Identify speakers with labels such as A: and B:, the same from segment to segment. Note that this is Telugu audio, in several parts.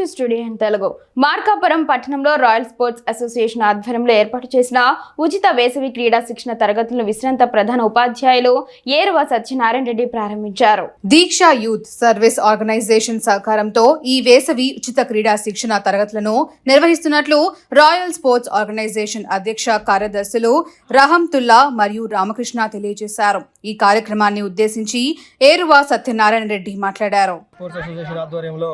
A: To studio in Telugu. Markapuram పట్టణంలో రాయల్ స్పోర్ట్స్ అసోసియేషన్ ఆధ్వర్యంలో ఏర్పాటు చేసిన ఉచిత వేసవి క్రీడా శిక్షణ తరగతులను విశ్రాంత ప్రధాన ఉపాధ్యాయులు ఏరువ సత్యనారాయణ రెడ్డి ప్రారంభించారు.
B: దీక్ష యూత్ సర్వీస్ ఆర్గనైజేషన్ సహకారంతో ఈ వేసవి ఉచిత క్రీడా శిక్షణ తరగతులను నిర్వహిస్తున్నట్లు రాయల్ స్పోర్ట్స్ ఆర్గనైజేషన్ అధ్యక్ష కార్యదర్శులు రహంతుల్లా మరియు రామకృష్ణ తెలియజేశారు. ఈ కార్యక్రమాన్ని ఉద్దేశించి ఏరువ సత్యనారాయణ రెడ్డి మాట్లాడారు.
C: స్పోర్ట్స్ అసోసియేషన్ ఆధ్వర్యంలో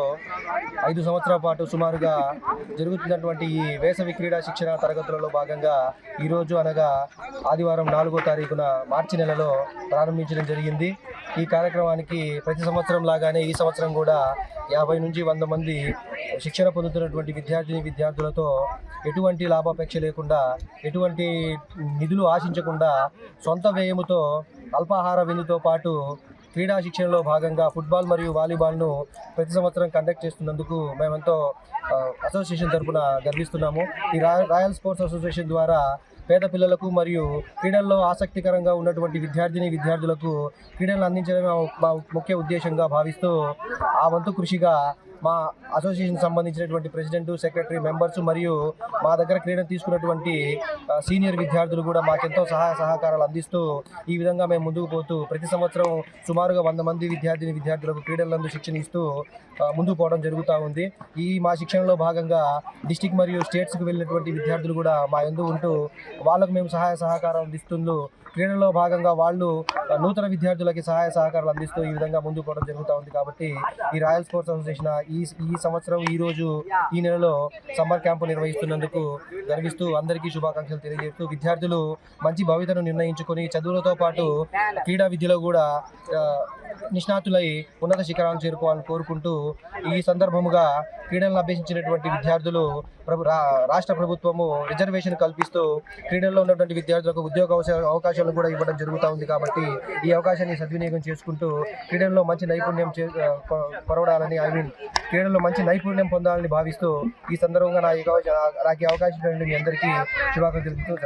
C: ఐదు సంవత్సరాల పాటు సుమారుగా జరుగుతున్నటువంటి ఈ వేసవి క్రీడా శిక్షణ తరగతులలో భాగంగా ఈరోజు అనగా ఆదివారం నాలుగో తారీఖున మార్చి నెలలో ప్రారంభించడం జరిగింది. ఈ కార్యక్రమానికి ప్రతి సంవత్సరం లాగానే ఈ సంవత్సరం కూడా యాభై నుంచి వంద మంది శిక్షణ పొందుతున్నటువంటి విద్యార్థిని విద్యార్థులతో ఎటువంటి లాభాపేక్ష లేకుండా ఎటువంటి నిధులు ఆశించకుండా సొంత వ్యయముతో అల్పాహార విందుతో పాటు క్రీడా శిక్షణలో భాగంగా ఫుట్బాల్ మరియు వాలీబాల్ను ప్రతి సంవత్సరం కండక్ట్ చేస్తున్నందుకు మేమెంతో అసోసియేషన్ తరపున గర్విస్తున్నాము. ఈ రాయల్ స్పోర్ట్స్ అసోసియేషన్ ద్వారా పేద పిల్లలకు మరియు క్రీడల్లో ఆసక్తికరంగా ఉన్నటువంటి విద్యార్థిని విద్యార్థులకు క్రీడలను అందించడమే మా ముఖ్య ఉద్దేశంగా భావిస్తూ ఆ వంతు కృషిగా మా అసోసియేషన్ సంబంధించినటువంటి ప్రెసిడెంట్ సెక్రటరీ మెంబర్స్ మరియు మా దగ్గర క్రీడను తీసుకున్నటువంటి సీనియర్ విద్యార్థులు కూడా మాకెంతో సహాయ సహకారాలు అందిస్తూ ఈ విధంగా మేము ముందుకు పోతూ ప్రతి సంవత్సరం సుమారుగా వంద మంది విద్యార్థిని విద్యార్థులకు క్రీడలందు శిక్షణ ఇస్తూ ముందుకు పోవడం జరుగుతూ ఉంది. ఈ మా శిక్షణలో భాగంగా డిస్టిక్ మరియు స్టేట్స్కి వెళ్ళినటువంటి విద్యార్థులు కూడా మా ఎందు ఉంటూ వాళ్ళకు మేము సహాయ సహకారం అందిస్తుంటూ క్రీడల్లో భాగంగా వాళ్ళు నూతన విద్యార్థులకి సహాయ సహకారాలు అందిస్తూ ఈ విధంగా ముందుకు పోవడం జరుగుతూ ఉంది కాబట్టి ఈ రాయల్ స్పోర్ట్స్ అసోసియేషన్ ఈ ఈ సంవత్సరం ఈ రోజు ఈ నెలలో సమ్మర్ క్యాంపు నిర్వహిస్తున్నందుకు గర్విస్తూ అందరికీ శుభాకాంక్షలు తెలియజేస్తూ విద్యార్థులు మంచి భవితను నిర్ణయించుకొని చదువులతో పాటు క్రీడా విద్యలో కూడా నిష్ణాతులై ఉన్నత శిఖరాలను చేరుకోవాలని కోరుకుంటూ ఈ సందర్భముగా క్రీడలను అభ్యసించినటువంటి విద్యార్థులు ప్రభు రా- రాష్ట్ర ప్రభుత్వము రిజర్వేషన్ కల్పిస్తూ క్రీడల్లో ఉన్నటువంటి విద్యార్థులకు ఉద్యోగ అవకాశాలను కూడా ఇవ్వడం జరుగుతూ ఉంది కాబట్టి ఈ అవకాశాన్ని సద్వినియోగం చేసుకుంటూ క్రీడల్లో మంచి నైపుణ్యం కొరవడాలని ఐ మీన్ క్రీడల్లో మంచి నైపుణ్యం పొందాలని భావిస్తూ ఈ సందర్భంగా నా నాకు అవకాశం మీ అందరికీ శుభాకాంక్షలు తెలుపుతూ